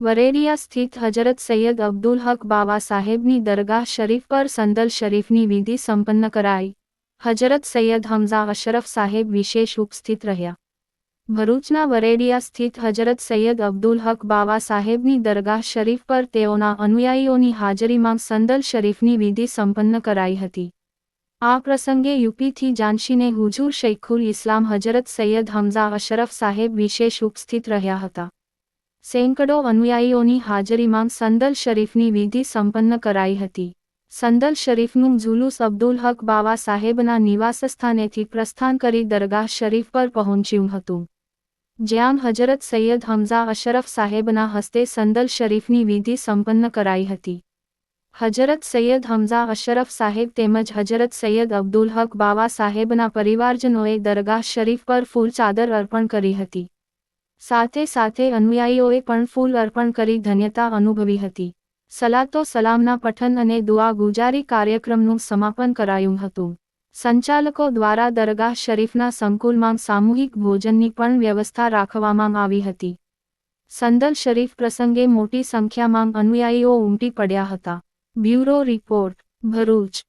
વરેડિયા સ્થિત હજરત સૈયદ અબ્દુલ હક બાવા સાહેબની દરગાહ શરીફ પર સંદલ શરીફની વિધિ સંપન્ન કરાઈ. હજરત સૈયદ હમઝા અશરફ સાહેબ વિશેષ ઉપસ્થિત રહ્યા. ભરૂચના વરેડિયા સ્થિત હજરત સૈયદ અબ્દુલ હક બાવા સાહેબની દરગાહ શરીફ પર તેઓના અનુયાયીઓની હાજરીમાં સંદલ શરીફની વિધિ સંપન્ન કરાઈ હતી. આ પ્રસંગે યુપીથી જાનશીને હુજુર શૈખુલ ઇસ્લામ હજરત સૈયદ હમઝા અશરફ સાહેબ વિશેષ ઉપસ્થિત રહ્યા હતા. સેંકડો અનુયાયીઓની હાજરીમાં સંદલ શરીફની વિધિ સંપન્ન કરાઈ હતી. સંદલ શરીફનું જુલુસ અબ્દુલ હક બાવા સાહેબના નિવાસસ્થાનેથી પ્રસ્થાન કરી દરગાહ શરીફ પર પહોંચ્યું હતું. જ્યાં હજરત સૈયદ હમઝા અશરફ સાહેબના હસ્તે સંદલ શરીફની વિધિ સંપન્ન કરાઈ હતી. હજરત સૈયદ હમઝા અશરફ સાહેબ તેમજ હજરત સૈયદ અબ્દુલ હક બાવા સાહેબના પરિવારજનોએ દરગાહ શરીફ પર ફૂલ ચાદર અર્પણ કરી હતી. સાથે સાથે અનુયાયીઓએ પણ ફૂલ અર્પણ કરી ધન્યતા અનુભવી હતી. સલાતો સલામના પઠન અને દુઆ ગુજારી કાર્યક્રમનું સમાપન કરાયું હતું. સંચાલકો દ્વારા દરગાહ શરીફના સંકુલમાં સામૂહિક ભોજનની પણ વ્યવસ્થા રાખવામાં આવી હતી. સંદલ શરીફ પ્રસંગે મોટી સંખ્યામાં અનુયાયીઓ ઉમટી પડ્યા હતા. Bureau report, Bharuch.